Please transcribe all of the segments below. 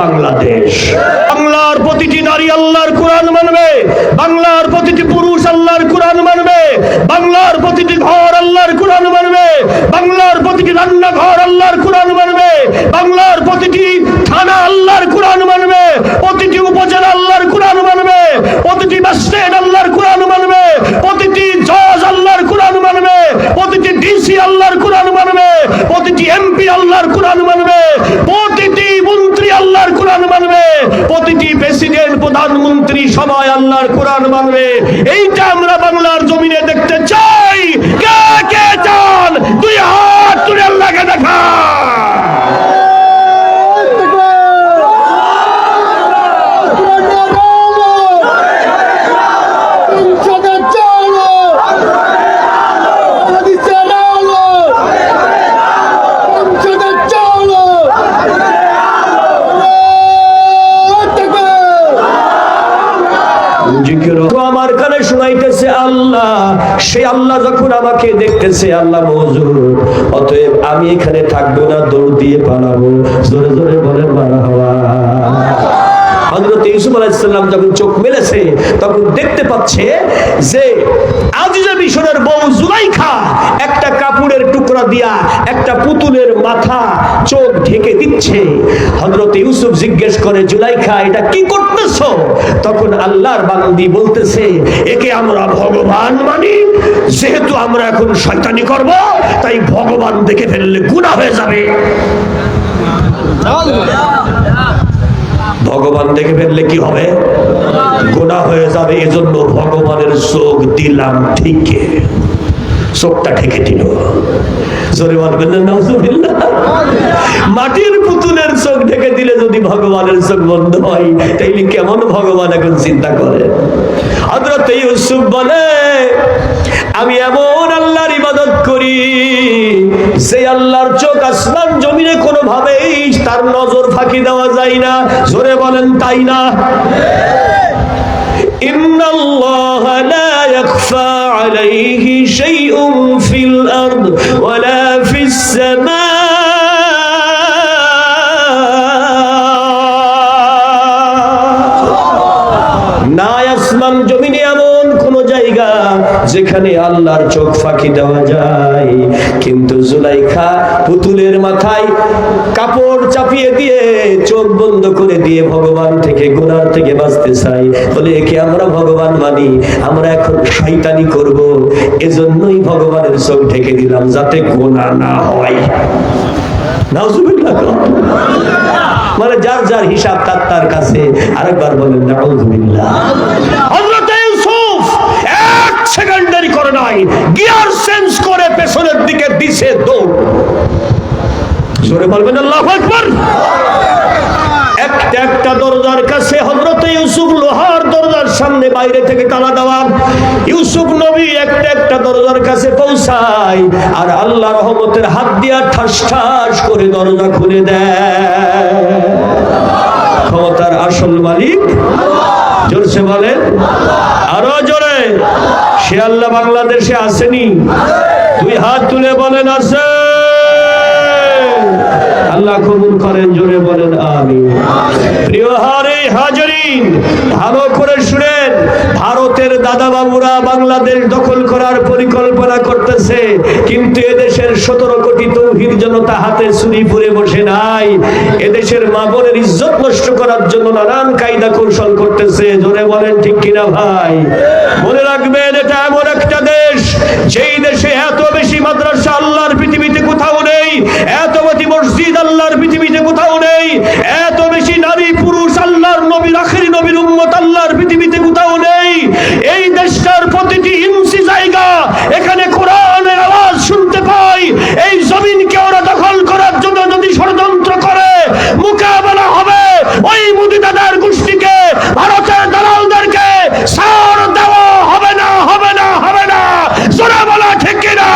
বাংলাদেশ বাংলার প্রতিটি নারী আল্লাহর কোরআন মানবে বাংলার প্রতিটি পুরুষ আল্লাহর কোরআন মানবে বাংলার প্রতিটি ঘর আল্লাহর কোরআন মানবে বাংলার প্রতিটি রান্নাঘর আল্লাহর কোরআন মানবে বাংলার প্রতিটি থানা আল্লাহর কোরআন মানবে প্রতিটি উপজেলা আল্লাহর কোরআন মানবে প্রতিটি বাসস্ট্যান্ড আল্লাহর কোরআন মানবে প্রতিটি জজ আল্লাহর কোরআন মানবে প্রতিটি ডিসি আল্লাহর কোরআন মানবে প্রতিটি এমপি আল্লাহর কোরআন মানবে প্রতিটি আল্লাহর কোরআন মানবে। প্রতিটি প্রেসিডেন্ট, প্রধানমন্ত্রী সবাই আল্লাহর কোরআন মানবে। এইটা আমরা বাংলার জমিনে দেখতে চাই। কে কে চান? তুই হাত তুলে আল্লাহকে দেখা জিকির তো আমার কানে শোনাইতেছে আল্লাহ সে আল্লাহ যখন আমাকে দেখতেছে, আল্লাহ মজুর অতএব আমি এখানে থাকব না, দৌড় দিয়ে পালাবো। জোরে জোরে বলে মারা হওয়া। হযরত ইউসুফ আলাইহিসসালাম যখন চোখ মেলেছে, তখন দেখতে পাচ্ছে যে আজিজা মিশরের বউ জুলাইখা একটা কাপড়ের টুকরা দিয়া একটা পুতুলের মাথা চোখ ঢেকে দিচ্ছে। হযরত ইউসুফ জিজ্ঞেস করে, জুলাইখা, এটা কি করতেছো? তখন আল্লাহর বান্দি বলতেছে, একে আমরা ভগবান মানি। যেহেতু আমরা এখন শয়তানি করব, তাই ভগবান দেখে ফেললে গুনাহ হয়ে যাবে। ভগবান দেখে ফেললে কি হবে? গোনা হয়ে যাবে, এজন্য ভগবানের চোখ দিলাম ঠিকে চোখটা ঠেকে দিল। না। মাটির পুতুলের চোখ ঢেকে দিলে যদি ভগবানের চোখ বন্ধ হয়, তাইলে কেমন ভগবান এখন চিন্তা করে? হযরত ইউসুফ বলে আমি এমন আল্লাহর ইবাদত করি সেই আল্লাহর চোখ আসমান জমিনে কোনো ভাবেই তার নজর ফাঁকি দেওয়া যায় না। জোরে বলেন, তাই না? ইন্নাল্লাহ লা ইখফা আলাইহি শাইউন ফিল আরদ ওয়ালা ফিস সামা যেখানে আল্লাহর চোখ ফাঁকি দেওয়া যায়। কিন্তু জুলাইখা পুতুলের মাথায় কাপড় চাপিয়ে দিয়ে চোখ বন্ধ করে দিয়ে ভগবান থেকে গুনার থেকে বাঁচতে চাই বলে, একে আমরা ভগবান মানি, আমরা এখন শয়তানি করব। এজন্যই ভগবানের চোখ ঢেকে দিলাম, যাতে গোনা না হয়। মানে যার যার হিসাব তার তার কাছে। আরেকবার বলেন, নাউজুবিল্লাহ। সেকেন্ড করে নাই। গিয়ার চেঞ্জ করে পেছনের দিকে দিছে দৌড়। বলবেন, আল্লাহু আকবার। একটা একটা দরজার কাছে হযরত ইউসুফ লোহার দরজার সামনে বাইরে থেকে তালা দেওয়া ইউসুফ নবী একটা একটা দরজার কাছে পৌঁছায় আর আল্লাহ রহমতের হাত দিয়া ঠাস ঠাস করে দরজা খুলে দেয়। ক্ষমতার আসল মালিক জোরসে বলেন? আরও জোরে। সে আল্লাহ বাংলাদেশে আসেনি। তুই হাত তুলে বলেন, আসে। আল্লাহ কবুল করেন, জোরে বলেন আমি প্রিয় হারে হাজারিন ভালো করে শুনেন, ভারতের দাদা বাবুরা বাংলাদেশ দখল করার পরিকল্পনা করতেছে, কিন্তু এদেশের সতেরো কোটি তৌহিদ জনতা হাতে ছুরি পুরে বসে নাই। এদেশের মা বোনের ইজ্জত নষ্ট করার জন্য নানান কায়দা কৌশল করতেছে। জোরে বলেন ঠিক কিনা ভাই? মনে রাখবেন, এটা এমন একটা দেশ, যেই দেশে এত বেশি মাদ্রাসা আল্লাহর পৃথিবীতে কোথাও নেই এত বেশি মসজিদ আল্লাহর পৃথিবীতে কোথাও নেই এত বেশি নারী পুরুষ আল্লাহর নবীর আখেরি নবীর উম্মত আল্লাহর পৃথিবীতে কোথাও নেই এই দেশটার প্রতিটি ইঞ্চি জায়গা এখানে কোরআনের আওয়াজ শুনতে পাই এই জমিনকে ওরা দখল করার জন্য যদি ষড়যন্ত্র করে মোকাবেলা হবে ওই মুদি দাদার গোষ্ঠীকে ভারতের দালালদেরকে সার দেওয়া হবে না হবে না হবে না জোরে বলা ঠিক কিনা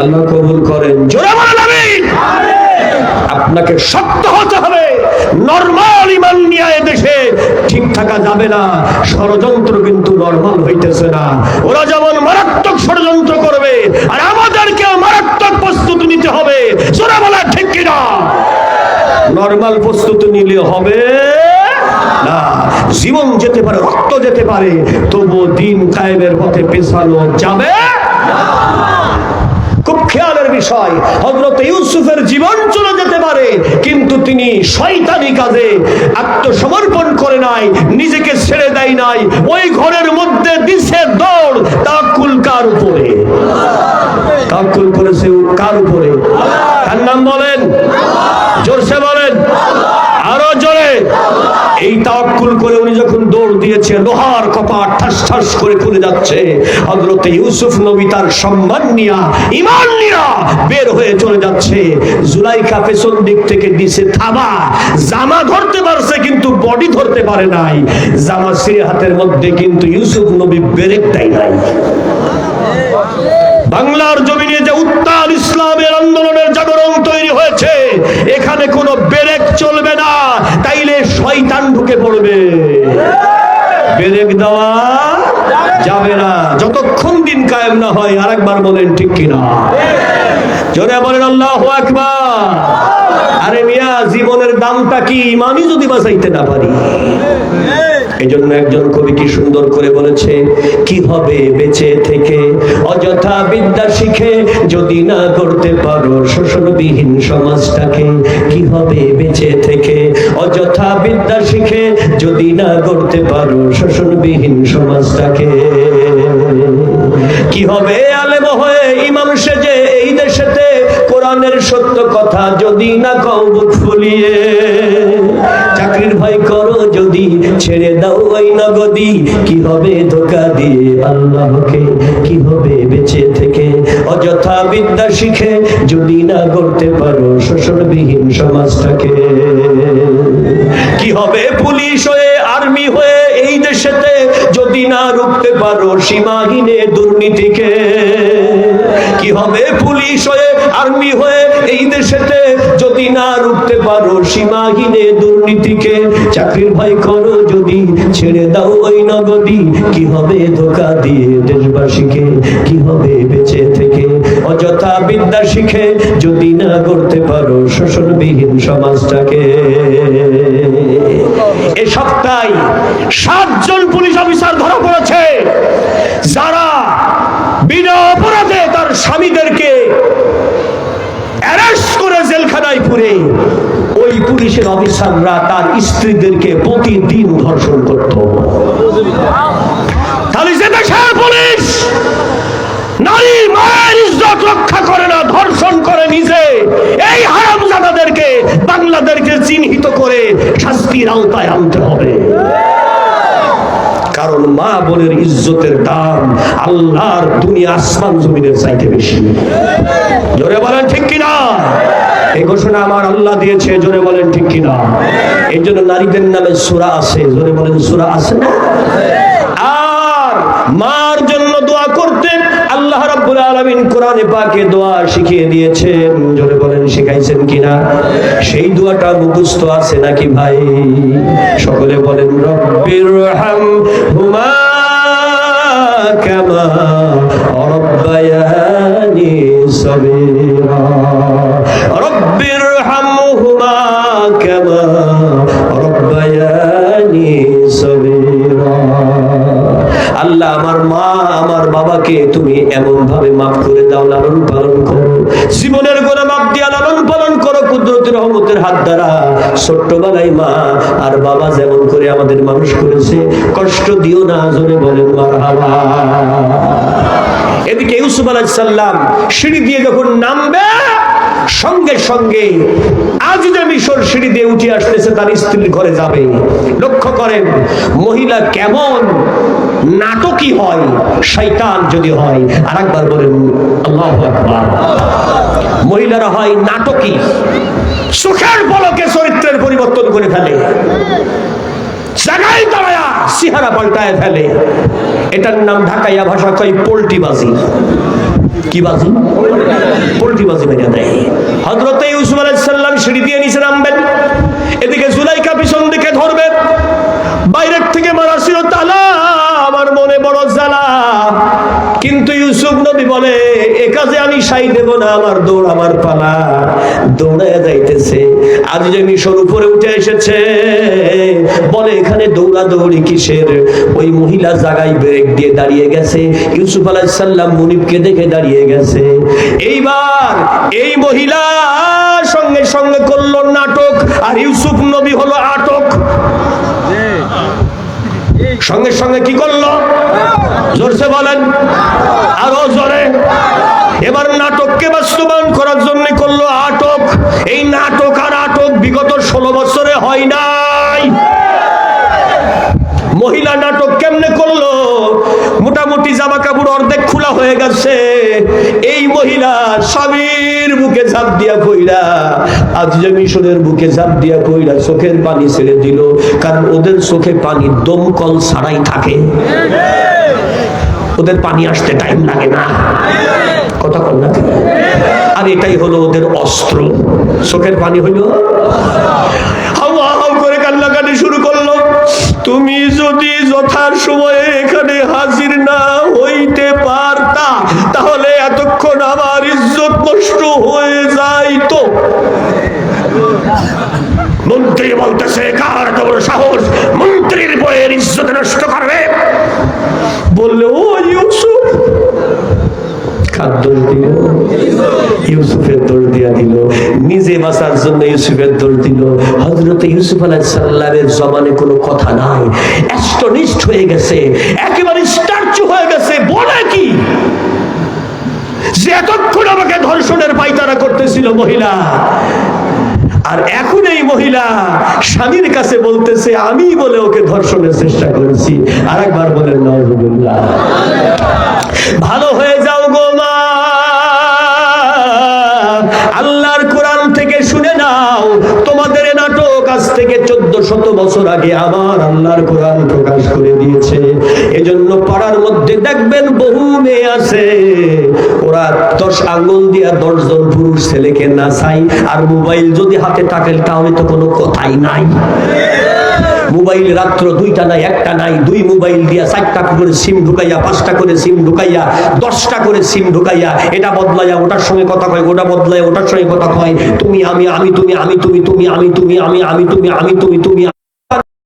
আল্লাহ কবুল করেন জোরে বলেন আমিন আপনাকে শক্ত হতে হবে নর্মাল ইমান নিয়ে দেশে ঠিক থাকা যাবে না ষড়যন্ত্র কিন্তু নর্মাল হইতেছে না ওরা যেমন মারাত্মক ষড়যন্ত্র করবে আর আমাদেরকেও মারাত্মক প্রস্তুতি নিতে হবে সোনা বলা ঠিক কিনা নর্মাল প্রস্তুতি নিলে হবে না। জীবন যেতে পারে, রক্ত যেতে পারে তবু দিন কায়েমের পথে পেছানো যাবে খুব খেয়ালের বিষয় হজরত ইউসুফের জীবন চলে যেতে পারে, কিন্তু তিনি শয়তানি কাজে আত্মসমর্পণ করে নাই, নিজেকে ছেড়ে দেয় নাই, ওই ঘরের মধ্যে দিছে দৌড়, তাকুল কার উপরে? তাকুল করেছে কার উপরে? তার নাম বলেন? জোরসে বলেন। আরও জোরে। এই তাওয়াক্কুল করে উনি যখন দৌড় দিয়েছে লোহার কপাট ঠাস ঠাস করে খুলে যাচ্ছে। হযরতে ইউসুফ নবী তার সম্মান নিয়া, ঈমান নিয়া বের হয়ে চলে যাচ্ছে। জুলাইখা পেছন দিক থেকে দিছে থাবা। জামা ধরতে পারছে, কিন্তু বডি ধরতে পারে নাই। জামা সিরে হাতের মধ্যে কিন্তু ইউসুফ নবী ব্রেক দেয় নাই। বাংলার জমিনে যে উত্তাল ইসলামের জাগরণ তৈরি হয়েছে। এখানে কোনো বেরেক চলবে না, তাইলে শয়তান ঢুকে পড়বে। বেরেক দেওয়া যাবে না, যতক্ষণ দিন কায়েম না হয়, আরেকবার বলেন ঠিক কিনা। জোরে বলেন, আল্লাহ আকবার। আরে মিয়া, জীবনের দামটা কি? ইমানই যদি বাঁচাইতে না পারি। এই জন্য একজন কবি কি সুন্দর করে বলেছে, কি হবে বেঁচে থেকে? অযথা বিদ্যা শিখে যদি না করতে পারো শোষণবিহীন সমাজটাকে, কি হবে বেঁচে থেকে? অযথা বিদ্যা শিখে যদি না করতে পারো শোষণবিহীন সমাজটাকে, কি হবে আলেম হয়ে ইমাম সেজে এই দেশেতে কোরআনের সত্য কথা যদি না বুক ফুলিয়ে? চাকরির ভয় করো যদি, ছেড়ে দাও ওই নগদি। কি হবে ধোকা দিয়ে আল্লাহকে? কি হবে বেঁচে থেকে? অযথা বিদ্যা শিখে যদি না করতে পারো শোষণবিহীন সমাজটাকে। কি হবে পুলিশ হয়ে, আর্মি হয়ে এই দেশেতে যদি না রুখতে পারো সীমাহীনে দুর্নীতিকে? কি হবে? পুলিশ হয়ে, আর্মি হয়ে এই দেশেতে যদি না রুখতে পারো সীমাহীনে দুর্নীতিকে, চাকরির ভয় করো যদি, ছেড়ে দাও ওই নগদী। কি হবে ধোকা দিয়ে দেশবাসীকে? কি হবে বেঁচে থেকে? অযথা বিদ্যা শিখে যদি না করতে পারো শোষণবিহীন সমাজটাকে। এ সপ্তাহে সাতজন পুলিশ অফিসার ধরা পড়েছে যারা বিনা অপরাধে তার স্বামীদেরকে জেলখানায় ওই পুলিশের তার প্রতিদিন ধর্ষণ রক্ষা করে না, ধর্ষণ করে নিজে। এই বাংলাদেশকে চিহ্নিত করে শাস্তির আওতায় আনতে হবে। কারণ মা বোনের ইজ্জতের দাম আল্লাহর দুনিয়া আসমান জমিনের চাইতে বেশি। জোরে বলেন ঠিক কিনা? এই ঘোষণা আমার আল্লাহ দিয়েছে, জোরে বলেন ঠিক কিনা? এই জন্য নারীদের নামে সুরা আছে, জোরে বলেন সুরা আছে না? আর মার রাব্বুল আলামিন কোরআনে পাকে দোয়া শিখিয়ে দিয়েছেন জোরে বলেন, শিখাইছেন কিনা? সেই দোয়াটা মুখস্থ আছে নাকি ভাই? সকলে বলেন, রব্বির হাম হুমা কামা রব্বায়ানি সগীরা আল্লাহ আমার মা, আমার বাবাকে তুমি এমন ভাবে মাফ করে দাও, লালন পালন করো। জীবনের গোনা মাপ দিয়া লালন পালন করো, কুদরতি রহমতের হাত দ্বারা। ছোট্টবেলায় মা আর বাবা যেমন করে আমাদের মানুষ করেছে, কষ্ট দিও না, জোরে বলেন, মারহাবা। এদিকে ইউসুফ আলাইহিস সালাম সিঁড়ি দিয়ে যখন নামবে, সঙ্গে সঙ্গে আজ যে মিশর সিঁড়ি দিয়ে উঠে আসতেছে, তার স্ত্রীর ঘরে যাবে। লক্ষ্য করেন, মহিলা কেমন নাটকই হয়, শয়তান যদি হয়। আর একবার বলেন, আল্লাহ মহিলারা হয় নাটকই সুখের পলকে চরিত্রের পরিবর্তন করে ফেলে। জায়গায় ফেলে। এটার নাম ঢাকাইয়া ভাষা বাজি কি বাজি? পোল্টি বাজি দেয়। হজরত ইউসুফ সিঁড়ি দিয়ে দেব না আমার দৌড়, আমার পালা। দৌড়ায় যাইতেছে। আজ যে মিশর উপরে উঠে এসেছে, বলে, এখানে দৌড়া দৌড়ি কিসের? ওই মহিলা জায়গায় ব্রেক দিয়ে দাঁড়িয়ে গেছে। ইউসুফ আলাইসাল্লাম মুনিবকে দেখে দাঁড়িয়ে গেছে। এইবার এই মহিলা সঙ্গে সঙ্গে করল নাটক, আর ইউসুফ নবী হলো আটক। সঙ্গে সঙ্গে কি করল? জোরসে বলেন, আরও জোরে। এবার নাটককে বাস্তবায়ন করার জন্য করল আটক। এই নাটক আর আটক বিগত ষোলো বছরে হয় নাই। মহিলা নাটক কেমনে করল? মোটামুটি জামা কাপড় অর্ধেক খোলা হয়ে গেছে। এই মহিলা স্বামীর বুকে ঝাঁপ দিয়া কইরা, আজ যে মিশরের বুকে ঝাঁপ দিয়া কইরা চোখের পানি ছেড়ে দিল, কারণ ওদের চোখে পানি দমকল ছাড়াই থাকে। ওদের পানি আসতে টাইম লাগে না। কথা কল আর এটাই হলো ওদের অস্ত্র। চোখের পানি হইল। করে কান্নাকাটি শুরু করল। তুমি যদি যথার সময়ে এখানে হাজির খাদ্য দিল ইউসুফের দৌড় দিয়া দিল, নিজে বাঁচার জন্য ইউসুফের দৌড় দিল। হজরত ইউসুফ জমানে কোনো কথা নাই। অ্যাস্টনিস্ট হয়ে গেছে, একেবারে হয়ে গেছে কি? যে এতক্ষণ আমাকে ধর্ষণের পাইতারা করতেছিল মহিলা, আর এখন এই মহিলা স্বামীর কাছে বলতেছে, আমি বলে ওকে ধর্ষণের চেষ্টা করেছি। আর একবার বলেন ভালো হয়ে শত বছর আগে আমার আল্লাহর কোরআন প্রকাশ করে দিয়েছে। এজন্য পাড়ার মধ্যে দেখবেন বহু মেয়ে আছে। ওরা দশ আঙ্গুল দিয়া দশজন পুরুষ ছেলেকে নাচাই আর মোবাইল যদি হাতে থাকে তাহলে তো কোনো কথাই নাই। মোবাইল রাত্র দুইটা নাই, একটা নাই। দুই মোবাইল দিয়া চারটা করে সিম ঢুকাইয়া, পাঁচটা করে সিম ঢুকাইয়া, দশটা করে সিম ঢুকাইয়া, এটা বদলাইয়া ওটার সঙ্গে কথা কয়, ওটা বদলাইয়া ওটার সঙ্গে কথা কয়, তুমি, আমি আমি, তুমি আমি, তুমি তুমি, আমি তুমি, আমি আমি, তুমি আমি, তুমি তুমি